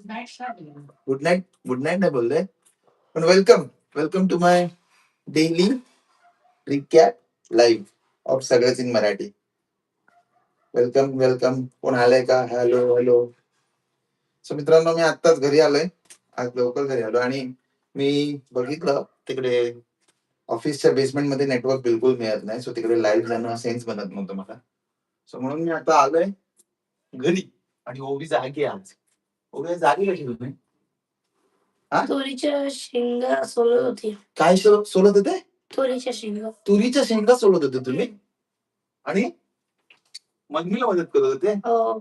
Good night good night नाही बोललोय पण welcome welcome to my daily recap live of सगळंच इन मराठी वेलकम वेलकम कोण आलंय का? हॅलो हॅलो सो मित्रांनो मी आत्ताच घरी आलोय. आज लवकर घरी आलो आणि मी बघितलं तिकडे ऑफिसच्या बेसमेंटमध्ये नेटवर्क बिलकुल मिळत नाही. सो तिकडे लाईव्ह जाणं सेन्स बनत नव्हतं मला. सो म्हणून मी आता आलोय घरी. आणि ओबी जागी आहे आज. ओबी जागी कशी तुम्ही तुरीच्या शेंगा सोलत होती. काय सोलत होते? तुरीच्या शेंगा. तुरीच्या शेंगा सोलत होते तुम्ही? आणि? मम्मीला मदत करत होते? हो.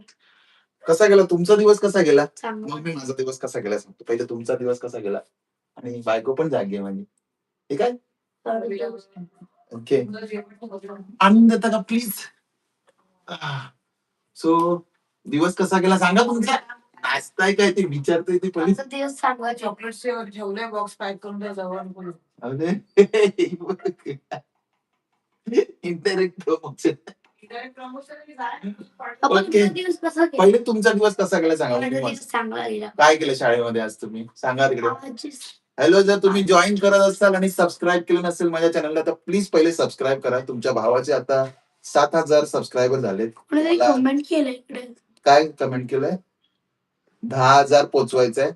कसा गेला? तुमचा दिवस कसा गेला? चांगलं. मग मी माझा दिवस कसा गेला सांगतो. पहिले तुमचा दिवस कसा गेला? आणि बायको पण जागी आहे माझी ठीक आहे? ओके. आणून देता का प्लीज सो दिवस कसा गेला? सांगा तुमचा. नाचताय काय ते विचारताय ते दिवस चांगला गेला. चॉकलेट ठेवलंय बॉक्स पॅक करून त्या जवळ. इंटरेक्ट प्रमोशन Direct promotion आणि जाय. आपण ओके. तुमचा दिवस कसा गेला पहिले तुमचा दिवस कसा गेला सांगा माझा तुम्ही मला. दिवस चांगला गेला काय केलं शाळेमध्ये आज तुम्ही सांगा तिकडे हॅलो जर तुम्ही जॉईन करत असाल आणि सबस्क्राईब केलं नसेल माझ्या चॅनलला तर प्लीज पहिले सबस्क्राईब करा तुमच्या भावाचे आता सात हजार सबस्क्रायबर झालेत कोणीतरी मला- कमेंट केलं इकडे काय कमेंट केलंय दहा हजार पोचवायचंय.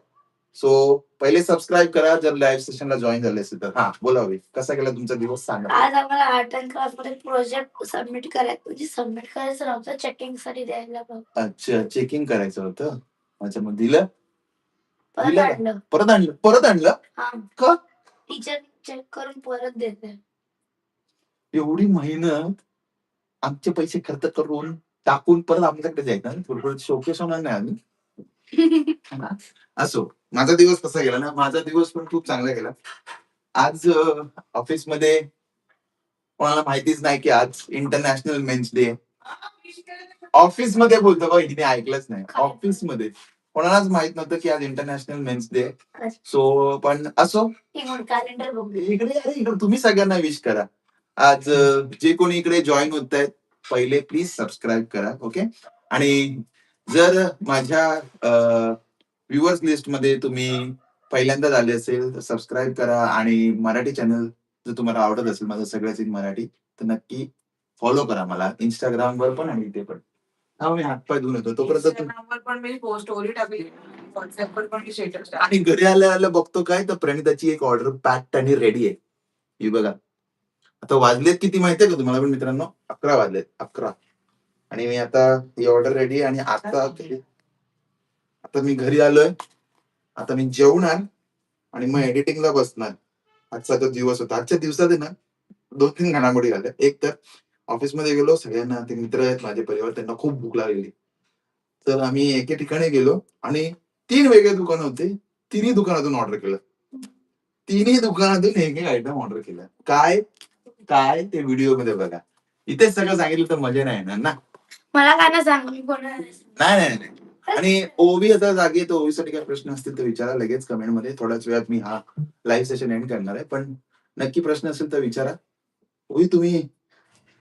सो पहिले सबस्क्राईब करा जर लाईव्ह सेशनला जॉईन झाले असेल तर. हा बोलावी कसा गेला तुमचा दिवस सांगा. आज आम्हाला आर्ट अँड क्राफ्टमध्ये प्रोजेक्ट सबमिट करायचं म्हणजे सबमिट करायचं नव्हतं चेकिंगसाठी द्यायला बघ. अच्छा चेकिंग करायचं होतं. अच्छा मग दिलं? परत दिलं का? आणलं. परत आणलं? परत आणलं? हा. का? टीचर चेक करून परत देते. एवढी मेहनत आमचे पैसे खर्च करून टाकून परत आमच्याकडे जायचं थोडं शोकेश होणार नाही आम्ही. असो माझा दिवस कसा गेला ना माझा दिवस पण खूप चांगला गेला. आज ऑफिसमध्ये कोणाला माहितीच नाही की आज इंटरनॅशनल मेन्स डे ऑफिसमध्ये बोलतो बघ हिने ऐकलंच नाही? ऑफिसमध्ये कोणालाच माहीत नव्हतं की आज इंटरनॅशनल मेन्स डे सो पण असो. इकडे अरे इकडे. तुम्ही सगळ्यांना विश करा. आज जे कोणी इकडे जॉईन होत आहेत पहिले प्लीज सबस्क्राईब करा ओके आणि जर माझ्या व्ह्युअर्स लिस्टमध्ये तुम्ही पहिल्यांदाच आले असेल तर सबस्क्राईब करा आणि मराठी चॅनल जर तुम्हाला आवडत असेल माझं सगळ्याच इन मराठी तर नक्की फॉलो करा मला. इंस्टाग्राम वर पण आणि इथे पण. हा मी हातपाय धुवून येतो. तोपर्यंत तू आणि घरी आल्या आल्या बघतो काय तर प्रणिताची एक ऑर्डर पॅक्ड आणि रेडी आहे. ही बघा. आता वाजलेत किती माहितीये का तुम्हाला पण मित्रांनो? अकरा वाजलेत. अकरा. आणि मी आता ही ऑर्डर रेडी आणि आता आता मी घरी आलोय. आता मी जेवणार आणि मग एडिटिंगला बसणार. आजचा तो दिवस होता. आजच्या दिवसात आहे ना दोन तीन घडामोडी झाल्या. एक तर ऑफिसमध्ये गेलो सगळ्यांना ते मित्र आहेत माझे परिवार त्यांना खूप भूक लागलेली तर आम्ही एके ठिकाणी गेलो आणि तीन वेगळे दुकान होते. तिन्ही दुकानातून ऑर्डर केलं. तिन्ही दुकानातून एक एक आयटम ऑर्डर केलं. काय? काय? ते व्हिडिओमध्ये बघा. इथे सगळं सांगितलं तर मजा नाही येणार ना. मला काय नाही सांग मी कोणाला नाही. नाही नाही नाही. आणि ओवी आता जागी आहे, तर ओवीसाठी काही प्रश्न असतील तर विचारा लगेच कमेंटमध्ये थोड्याच वेळात मी हा लाईव्ह सेशन एंड करणार आहे. पण नक्की प्रश्न असेल तर विचारा. ओवी तुम्ही?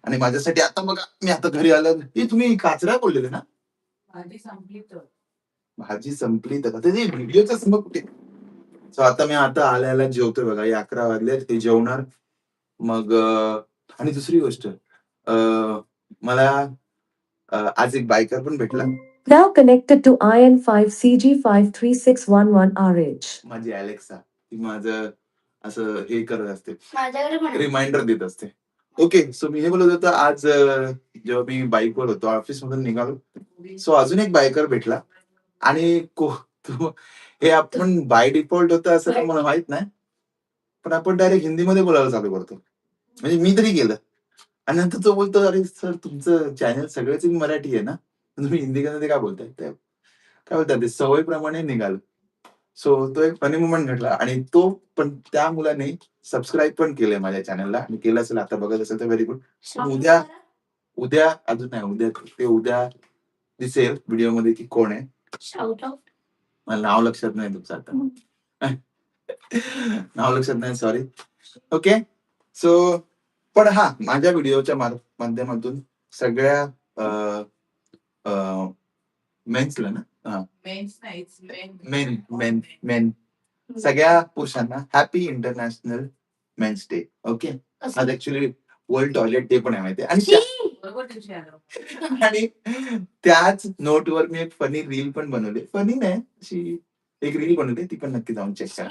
आणि माझ्यासाठी आता बघा मी आता घरी आलो. हे तुम्ही काचरा बोललेले ना? भाजी संपली तर. भाजी संपली तर. ते व्हिडिओचा समोर कुठे? सो आता मी आता आल्या आल्या जेवतोय बघा. हे अकरा वाजले ते जेवणार. मग अं, आणि दुसरी गोष्ट. अं, मला आज एक बायकर पण भेटला. Now connected to IN5CG53611RH. माझी अलेक्सा ती माझं असं हे करत असते. माझ्याकडे पण आहे. रिमाइंडर देत असते. ओके सो मी हे बोलत होतो आज अं, जेव्हा मी बाईकवर होतो ऑफिस मधून निघालो सो अजून एक बायकर भेटला. आणि को- तो- हे आपण बाय डिफॉल्ट होतं असं तर मला माहीत नाही. पण आपण डायरेक्ट हिंदीमध्ये बोलायला चालू करतो. म्हणजे मी तरी केलं आणि नंतर तो बोलतो अरे सर तुमचं चॅनल सगळेच मराठी आहे ना? तुम्ही हिंदी मध्ये काय बोलताय? ते काय बोलतात ते सवयीप्रमाणे निघाल. सो तो एक फनी मुमेंट घडला आणि तो पण त्या मुलाने सबस्क्राईब पण केलंय माझ्या चॅनलला आणि केलं असेल आता बघत असेल तर व्हेरी गुड उद्या-. उद्या अजून नाही उद्या ते उद्या दिसेल व्हिडिओमध्ये की कोण आहे. मला नाव लक्षात नाही तुमचं आता. नाव लक्षात नाही सॉरी ओके सो पण हा माझ्या व्हिडिओच्या माध्यमातून सगळ्या मेन्सला ना? मेन. मेन मेन सगळ्या पुरुषांना happy international men's day okay? आज ऍक्च्युली वर्ल्ड टॉयलेट डे पण आहे माहिती आणि आणि त्याच नोटवर मी एक फनी रील पण बनवली. फनी नाही अशी एक रील बनवली ती पण नक्की जाऊन चेक करा.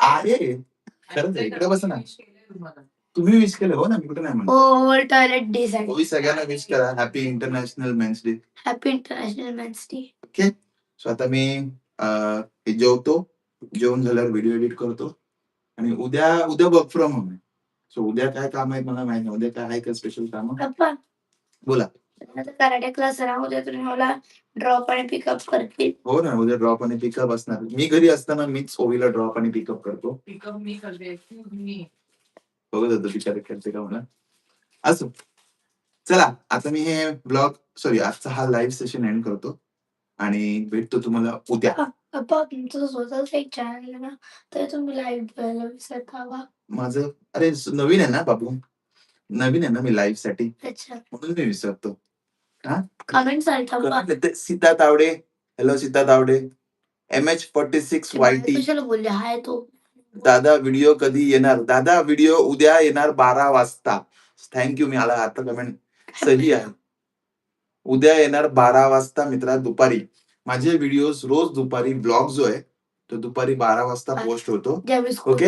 अरे, आहे. खरंच आहे, इकडे बसा ना. तुम्ही विश केलं हो ना मी कुठे नाही म्हणतो. ओव्हर टॉयलेट डे साठी तुम्ही सगळ्यांना विश करा. Happy international men's day happy international men's day okay so आता मी अं, हे जेवतो. जेवण झाल्यावर व्हिडिओ एडिट करतो. आणि उद्या उद्या वर्क फ्रॉम होम आहे. सो उद्या काय काम आहे मला माहिती नाही. उद्या काय आहे का स्पेशल काम? पप्पा बोला. कराटे क्लास तुम्ही मला ड्रॉप आणि पिकअप करतील. हो ना उद्या ड्रॉप आणि पिकअप असणार. मी घरी असताना मीच ओवीला ड्रॉप आणि पिकअप करतो. Up मी करते मी बघत होतो बिचारे करते का मला असो. चला आता मी हे ब्लॉग सॉरी आजचा हा लाईव्ह सेशन एंड करतो. आणि भेटतो तुम्हाला उद्या. तुमचं स्वतःच एक चॅनल आहे ना तर तुम्ही लाईव्ह बघायला विसरता का माझं अरे नवीन आहे ना बाबू. नवीन आहे ना मी लाईव्हसाठी. अच्छा. म्हणून मी विसरतो. Sita Tawde. Hello Sita Tawde. M H forty six Y T दादा व्हिडिओ कधी येणार? दादा व्हिडिओ उद्या येणार बारा वाजता. थँक्यू मी आला आता कमेंट सही आहे. उद्या येणार बारा वाजता मित्रा दुपारी. माझे व्हिडिओ रोज दुपारी ब्लॉग जो आहे तो दुपारी बारा वाजता पोस्ट होतो.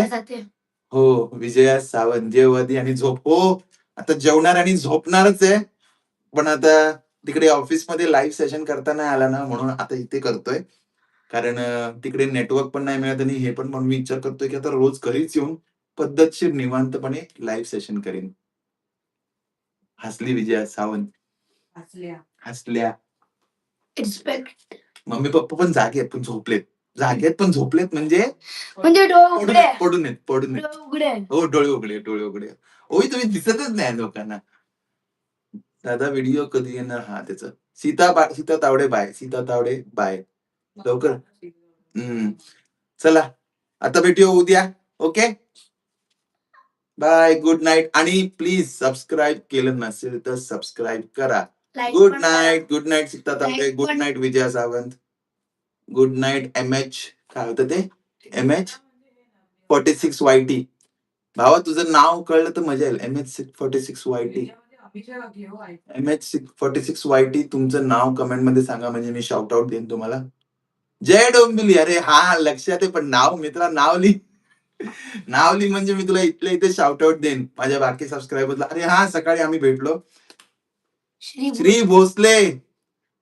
जाते. हो विजया सावंत जेवदी आणि झोप. हो आता जेवणार आणि झोपणारच आहे. पण आता तिकडे ऑफिसमध्ये लाईव्ह सेशन करता नाही आला ना म्हणून आता इथे करतोय. कारण तिकडे नेटवर्क पण नाही मिळत आणि हे पण म्हणून मी विचार करतोय की आता रोज घरीच येऊन पद्धतशीर निवांतपणे लाईव्ह सेशन करेन. हसली विजया सावंत. हसल्या. हसल्या. रिस्पेक्ट मम्मी पप्पा पण जागे आहेत पण झोपलेत. जागे आहेत पण झोपलेत म्हणजे? म्हणजे पडून आहेत, पडून उघडे. हो डोळे उघडे डोळे उघडे. ओही तुम्ही दिसतच नाही लोकांना. दादा व्हिडिओ कधी येणार? हा त्याच. सीता बा सीता तावडे बाय सीता तावडे बाय लवकर. हम्म. चला. आता भेटूया उद्या. ओके बाय गुड नाईट आणि प्लीज सबस्क्राईब केलं नसेल तर सबस्क्राईब करा. Good night good night Sita Tawde. Good night Vijaya Sawant. Good night M H काय होतं ते? MH? Forty six Y T भावा तुझं नाव कळलं तर मजा येईल. M H forty six Y T M H forty six Y T तुमचं नाव कमेंटमध्ये सांगा म्हणजे मी शाउट आउट देईन तुम्हाला. जय डोंबिवली! अरे हा लक्षात आहे पण नाव मित्रा नाव लिही. नाव लिही म्हणजे मी तुला इथल्या इथे शाउट आउट देईन. माझ्या बाकी सबस्क्रायबरला अरे हा सकाळी आम्ही भेटलो. श्री श्री भोसले.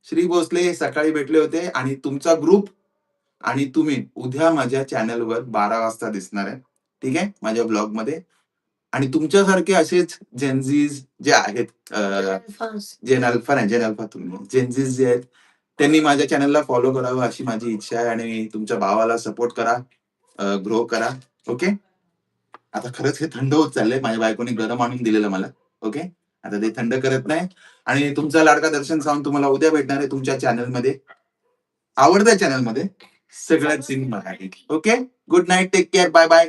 श्री भोसले सकाळी भेटले होते आणि तुमचा ग्रुप आणि तुम्ही उद्या माझ्या चॅनलवर बारा वाजता दिसणार आहे. ठीक आहे? माझ्या ब्लॉगमध्ये. आणि तुमच्यासारखे असेच जेन्झीज जे आहेत जेन अल्फा नाही जेन अल्फा तुम्ही. जेन्झीज जे आहेत त्यांनी माझ्या चॅनलला फॉलो करावं अशी माझी इच्छा आहे आणि तुमच्या भावाला सपोर्ट करा ग्रो करा ओके आता खरंच हे थंड होत चाललंय. माझ्या बायकोने गरम आणून दिलेलं मला ओके आता ते थंड करत नाही. आणि तुमचा लाडका दर्शन सावंत तुम्हाला उद्या भेटणार आहे तुमच्या चॅनलमध्ये आवडत्या चॅनलमध्ये सगळ्यात cin Marathi okay good night take care bye bye